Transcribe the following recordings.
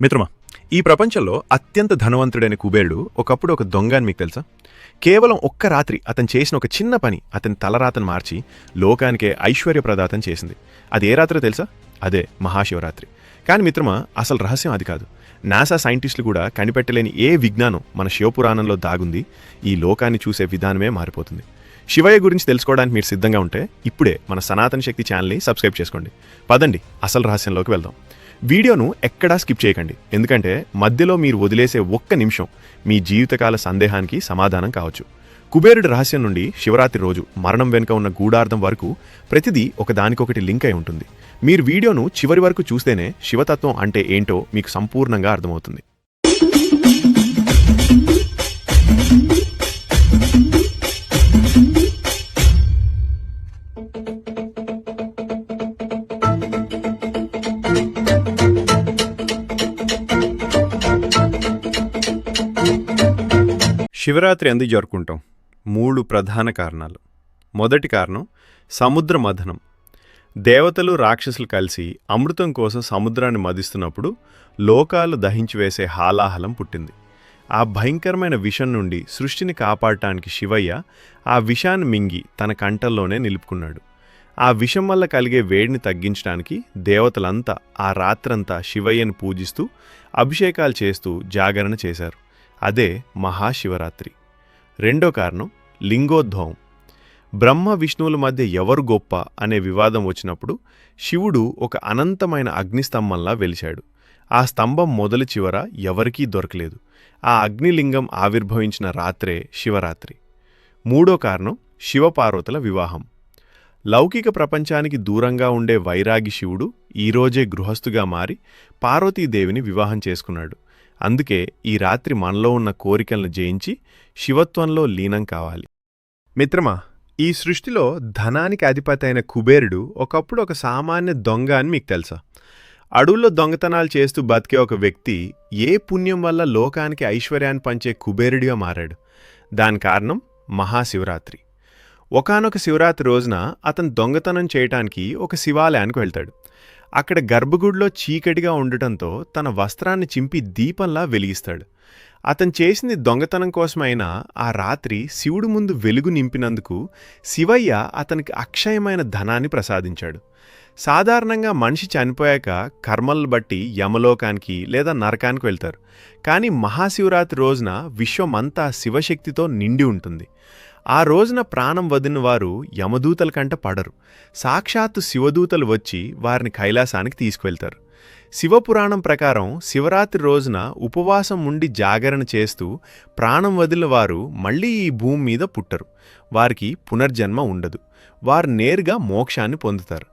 మిత్రమా ఈ ప్రపంచంలో అత్యంత ధనవంతుడైన కుబేరుడు ఒకప్పుడు ఒక దొంగ అని మీకు తెలుసా? కేవలం ఒక్క రాత్రి అతను చేసిన ఒక చిన్న పని అతని తలరాతను మార్చి లోకానికే ఐశ్వర్యప్రదాతం చేసింది. అది ఏ రాత్రో తెలుసా? అదే మహాశివరాత్రి. కానీ మిత్రమా అసలు రహస్యం అది కాదు. నాసా సైంటిస్టులు కూడా కనిపెట్టలేని ఏ విజ్ఞానం మన శివపురాణంలో దాగుంది ఈ లోకాన్ని చూసే విధానమే మారిపోతుంది. శివయ్య గురించి తెలుసుకోవడానికి మీరు సిద్ధంగా ఉంటే ఇప్పుడే మన సనాతన శక్తి ఛానల్ని సబ్స్క్రైబ్ చేసుకోండి. పదండి అసలు రహస్యంలోకి వెళ్దాం. వీడియోను ఎక్కడా స్కిప్ చేయకండి. ఎందుకంటే మధ్యలో మీరు వదిలేసే ఒక్క నిమిషం మీ జీవితకాల సందేహానికి సమాధానం కావచ్చు. కుబేరుడి రహస్యం నుండి శివరాత్రి రోజు మరణం వెనుక ఉన్న గూఢార్థం వరకు ప్రతిదీ ఒకదానికొకటి లింక్ అయి ఉంటుంది. మీరు వీడియోను చివరి వరకు చూస్తేనే శివతత్వం అంటే ఏంటో మీకు సంపూర్ణంగా అర్థమవుతుంది. శివరాత్రి ఎందుకు జరుపుకుంటాం. మూడు ప్రధాన కారణాలు. మొదటి కారణం సముద్ర మథనం. దేవతలు రాక్షసులు కలిసి అమృతం కోసం సముద్రాన్ని మదిస్తున్నప్పుడు లోకాలు దహించి వేసే హాలాహలం పుట్టింది. ఆ భయంకరమైన విషం నుండి సృష్టిని కాపాడటానికి శివయ్య ఆ విషాన్ని మింగి తన కంటల్లోనే నిలుపుకున్నాడు. ఆ విషం వల్ల కలిగే వేడిని తగ్గించడానికి దేవతలంతా ఆ రాత్రంతా శివయ్యను పూజిస్తూ అభిషేకాలు చేస్తూ జాగరణ చేశారు. అదే మహాశివరాత్రి. రెండో కారణం లింగోద్భవం. బ్రహ్మ విష్ణువుల మధ్య ఎవరు గొప్ప అనే వివాదం వచ్చినప్పుడు శివుడు ఒక అనంతమైన అగ్నిస్తంభంలా వెలిశాడు. ఆ స్తంభం మొదలు చివర ఎవరికీ దొరకలేదు. ఆ అగ్నిలింగం ఆవిర్భవించిన రాత్రే శివరాత్రి. మూడో కారణం శివపార్వతుల వివాహం. లౌకిక ప్రపంచానికి దూరంగా ఉండే వైరాగి శివుడు ఈరోజే గృహస్థుగా మారి పార్వతీదేవిని వివాహం చేసుకున్నాడు. అందుకే ఈ రాత్రి మనలో ఉన్న కోరికలను జయించి శివత్వంలో లీనం కావాలి. మిత్రమా ఈ సృష్టిలో ధనానికి అధిపతి అయిన కుబేరుడు ఒకప్పుడు ఒక సామాన్య దొంగ అని మీకు తెలుసా? అడవుల్లో దొంగతనాలు చేస్తూ బతికే ఒక వ్యక్తి ఏ పుణ్యం వల్ల లోకానికి ఐశ్వర్యాన్ని పంచే కుబేరుడిగా మారాడు. దాని కారణం మహాశివరాత్రి. ఒకానొక శివరాత్రి రోజున అతను దొంగతనం చేయటానికి ఒక శివాలయానికి వెళ్తాడు. అక్కడ గర్భగుడిలో చీకటిగా ఉండటంతో తన వస్త్రాన్ని చింపి దీపంలా వెలిగిస్తాడు. అతను చేసింది దొంగతనం కోసమైనా ఆ రాత్రి శివుడు ముందు వెలుగు నింపినందుకు శివయ్య అతనికి అక్షయమైన ధనాన్ని ప్రసాదించాడు. సాధారణంగా మనిషి చనిపోయాక కర్మలను బట్టి యమలోకానికి లేదా నరకానికి వెళ్తారు. కానీ మహాశివరాత్రి రోజున విశ్వమంతా శివశక్తితో నిండి ఉంటుంది. ఆ రోజున ప్రాణం వదిన వారు యమదూతల కంట పడరు. సాక్షాత్తు శివదూతలు వచ్చి వారిని కైలాసానికి తీసుకువెళ్తారు. శివపురాణం ప్రకారం శివరాత్రి రోజున ఉపవాసం ఉండి జాగరణ చేస్తూ ప్రాణం వదిలిన వారు మళ్ళీ ఈ భూమి మీద పుట్టరు. వారికి పునర్జన్మ ఉండదు. వారు నేరుగా మోక్షాన్ని పొందుతారు.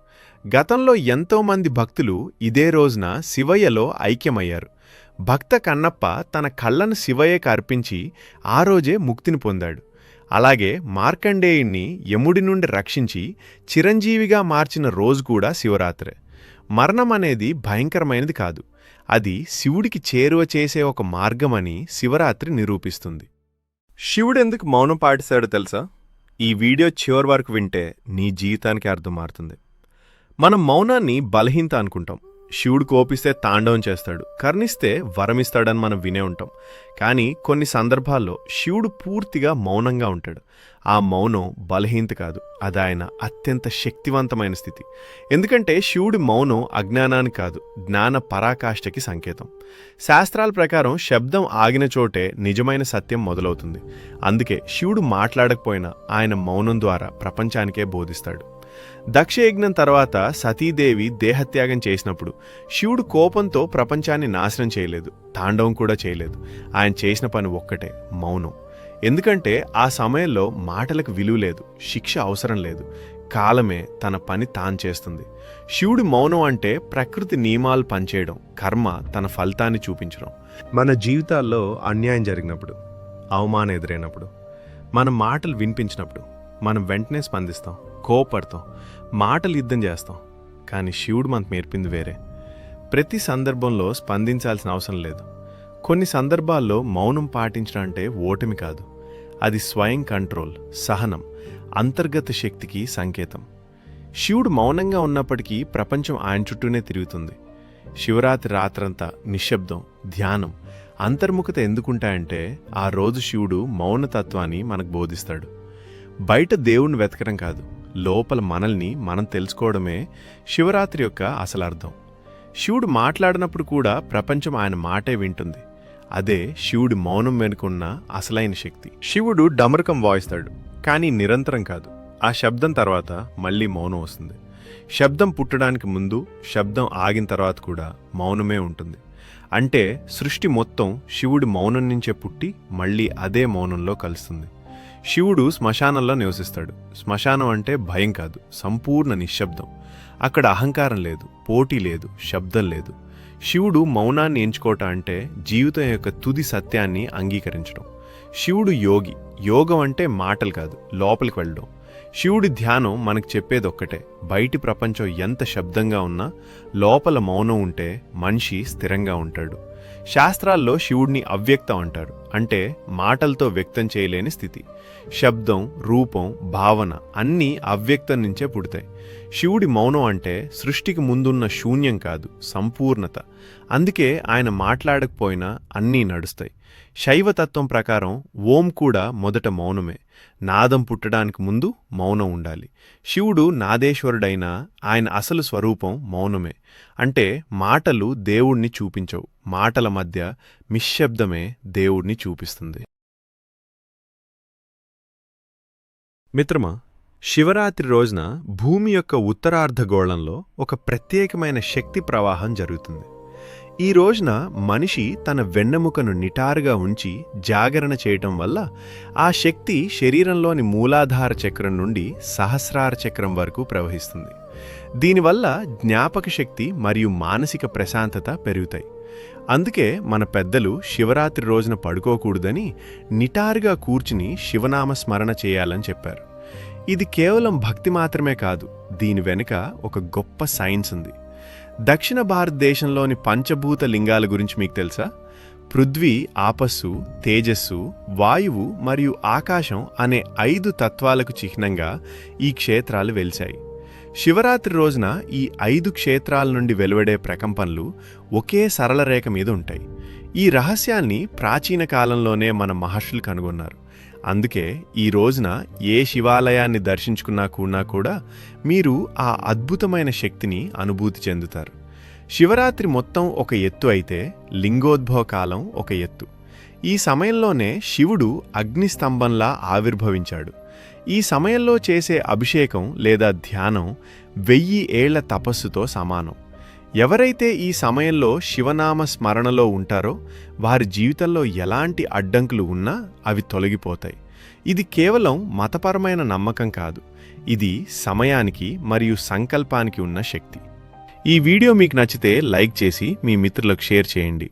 గతంలో ఎంతోమంది భక్తులు ఇదే రోజున శివయ్యలో ఐక్యమయ్యారు. భక్త కన్నప్ప తన కళ్ళను శివయ్యకు అర్పించి ఆ రోజే ముక్తిని పొందాడు. అలాగే మార్కండేయుణ్ణి యముడి నుండి రక్షించి చిరంజీవిగా మార్చిన రోజు కూడా శివరాత్రే. మరణం అనేది భయంకరమైనది కాదు. అది శివుడికి చేరువ చేసే ఒక మార్గమని శివరాత్రి నిరూపిస్తుంది. శివుడెందుకు మౌనం పాటిస్తాడో తెలుసా? ఈ వీడియో చివరి వరకు వింటే నీ జీవితానికి అర్థం మారుతుంది. మనం మౌనాన్ని బలహీనత అనుకుంటాం. శివుడు కోపిస్తే తాండవం చేస్తాడు. కర్ణిస్తే వరమిస్తాడని మనం వినే ఉంటాం. కానీ కొన్ని సందర్భాల్లో శివుడు పూర్తిగా మౌనంగా ఉంటాడు. ఆ మౌనం బలహీనత కాదు. అది ఆయన అత్యంత శక్తివంతమైన స్థితి. ఎందుకంటే శివుడి మౌనం అజ్ఞానానికి కాదు జ్ఞాన పరాకాష్ఠకి సంకేతం. శాస్త్రాల ప్రకారం శబ్దం ఆగిన చోటే నిజమైన సత్యం మొదలవుతుంది. అందుకే శివుడు మాట్లాడకపోయినా ఆయన మౌనం ద్వారా ప్రపంచానికే బోధిస్తాడు. దక్షయజ్ఞం తర్వాత సతీదేవి దేహత్యాగం చేసినప్పుడు శివుడు కోపంతో ప్రపంచాన్ని నాశనం చేయలేదు తాండవం కూడా చేయలేదు. ఆయన చేసిన పని ఒక్కటే మౌనం. ఎందుకంటే ఆ సమయంలో మాటలకు విలువ లేదు శిక్ష అవసరం లేదు. కాలమే తన పని తాను చేస్తుంది. శివుడి మౌనం అంటే ప్రకృతి నియమాలు పనిచేయడం కర్మ తన ఫలితాన్ని చూపించడం. మన జీవితాల్లో అన్యాయం జరిగినప్పుడు అవమానం ఎదురైనప్పుడు మన మాటలు వినిపించినప్పుడు మనం వెంటనే స్పందిస్తాం. కోపడతాం మాటలు యుద్ధం చేస్తాం కానీ శివుడు మనకు నేర్పింది వేరే. ప్రతి సందర్భంలో స్పందించాల్సిన అవసరం లేదు. కొన్ని సందర్భాల్లో మౌనం పాటించడం అంటే ఓటమి కాదు. అది స్వయం కంట్రోల్ సహనం అంతర్గత శక్తికి సంకేతం. శివుడు మౌనంగా ఉన్నప్పటికీ ప్రపంచం ఆయన చుట్టూనే తిరుగుతుంది. శివరాత్రి రాత్రంతా నిశ్శబ్దం ధ్యానం అంతర్ముఖత ఎందుకుంటాయంటే ఆ రోజు శివుడు మౌనతత్వాన్ని మనకు బోధిస్తాడు. బయట దేవుణ్ణి వెతకడం కాదు లోపల మనల్ని మనం తెలుసుకోవడమే శివరాత్రి యొక్క అసలు అర్థం. శివుడు మాట్లాడినప్పుడు కూడా ప్రపంచం ఆయన మాటే వింటుంది. అదే శివుడి మౌనం వెనుకున్న అసలైన శక్తి. శివుడు డమరకం వాయిస్తాడు కానీ నిరంతరం కాదు. ఆ శబ్దం తర్వాత మళ్ళీ మౌనం వస్తుంది. శబ్దం పుట్టడానికి ముందు శబ్దం ఆగిన తర్వాత కూడా మౌనమే ఉంటుంది. అంటే సృష్టి మొత్తం శివుడి మౌనం నుంచే పుట్టి మళ్ళీ అదే మౌనంలో కలుస్తుంది. శివుడు శ్మశానంలో నివసిస్తాడు. శ్మశానం అంటే భయం కాదు సంపూర్ణ నిశ్శబ్దం. అక్కడ అహంకారం లేదు పోటీ లేదు శబ్దం లేదు. శివుడు మౌనాన్ని ఎంచుకోవటం అంటే జీవితం యొక్క తుది సత్యాన్ని అంగీకరించడం. శివుడు యోగి యోగం అంటే మాటలు కాదు లోపలికి వెళ్ళడం. శివుడి ధ్యానం మనకు చెప్పేది ఒక్కటే బయటి ప్రపంచం ఎంత శబ్దంగా ఉన్నా లోపల మౌనం ఉంటే మనిషి స్థిరంగా ఉంటాడు. శాస్త్రాల్లో శివుడిని అవ్యక్తం అంటారు. అంటే మాటలతో వ్యక్తం చేయలేని స్థితి. శబ్దం రూపం భావన అన్నీ అవ్యక్తం నుంచే పుడతాయి. శివుడి మౌనం అంటే సృష్టికి ముందున్న శూన్యం కాదు సంపూర్ణత. అందుకే ఆయన మాట్లాడకపోయినా అన్నీ నడుస్తాయి. శైవతత్వం ప్రకారం ఓం కూడా మొదట మౌనమే. నాదం పుట్టడానికి ముందు మౌనం ఉండాలి. శివుడు నాదేశ్వరుడైనా ఆయన అసలు స్వరూపం మౌనమే. అంటే మాటలు దేవుణ్ణి చూపించవు. మాటల మధ్య నిశ్శబ్దమే దేవుణ్ణి చూపిస్తుంది. మిత్రమా శివరాత్రి రోజున భూమి యొక్క ఉత్తరార్ధగోళంలో ఒక ప్రత్యేకమైన శక్తి ప్రవాహం జరుగుతుంది. ఈ రోజున మనిషి తన వెన్నెముకను నిటారుగా ఉంచి జాగరణ చేయటం వల్ల ఆ శక్తి శరీరంలోని మూలాధార చక్రం నుండి సహస్రార చక్రం వరకు ప్రవహిస్తుంది. దీనివల్ల జ్ఞాపక శక్తి మరియు మానసిక ప్రశాంతత పెరుగుతాయి. అందుకే మన పెద్దలు శివరాత్రి రోజున పడుకోకూడదని నిటారుగా కూర్చుని శివనామ స్మరణ చేయాలని చెప్పారు. ఇది కేవలం భక్తి మాత్రమే కాదు దీని వెనుక ఒక గొప్ప సైన్స్ ఉంది. దక్షిణ భారతదేశంలోని పంచభూత లింగాల గురించి మీకు తెలుసా? పృథ్వీ ఆపస్సు తేజస్సు వాయువు మరియు ఆకాశం అనే ఐదు తత్వాలకు చిహ్నంగా ఈ క్షేత్రాలు వెలిశాయి. శివరాత్రి రోజున ఈ ఐదు క్షేత్రాల నుండి వెలువడే ప్రకంపనలు ఒకే సరళ రేఖ మీద ఉంటాయి. ఈ రహస్యాన్ని ప్రాచీన కాలంలోనే మన మహర్షులు కనుగొన్నారు. అందుకే ఈ రోజున ఏ శివాలయాన్ని దర్శించుకున్నా కూడా కూడా మీరు ఆ అద్భుతమైన శక్తిని అనుభూతి చెందుతారు. శివరాత్రి మొత్తం ఒక ఎత్తు అయితే లింగోద్భవ కాలం ఒక ఎత్తు. ఈ సమయంలోనే శివుడు అగ్నిస్తంభంలా ఆవిర్భవించాడు. ఈ సమయంలో చేసే అభిషేకం లేదా ధ్యానం వెయ్యి ఏళ్ళ తపస్సుతో సమానం. ఎవరైతే ఈ సమయంలో శివనామ స్మరణలో ఉంటారో వారి జీవితంలో ఎలాంటి అడ్డంకులు ఉన్నా అవి తొలగిపోతాయి. ఇది కేవలం మతపరమైన నమ్మకం కాదు. ఇది సమయానికి మరియు సంకల్పానికి ఉన్న శక్తి. ఈ వీడియో మీకు నచ్చితే లైక్ చేసి మీ మిత్రులకు షేర్ చేయండి.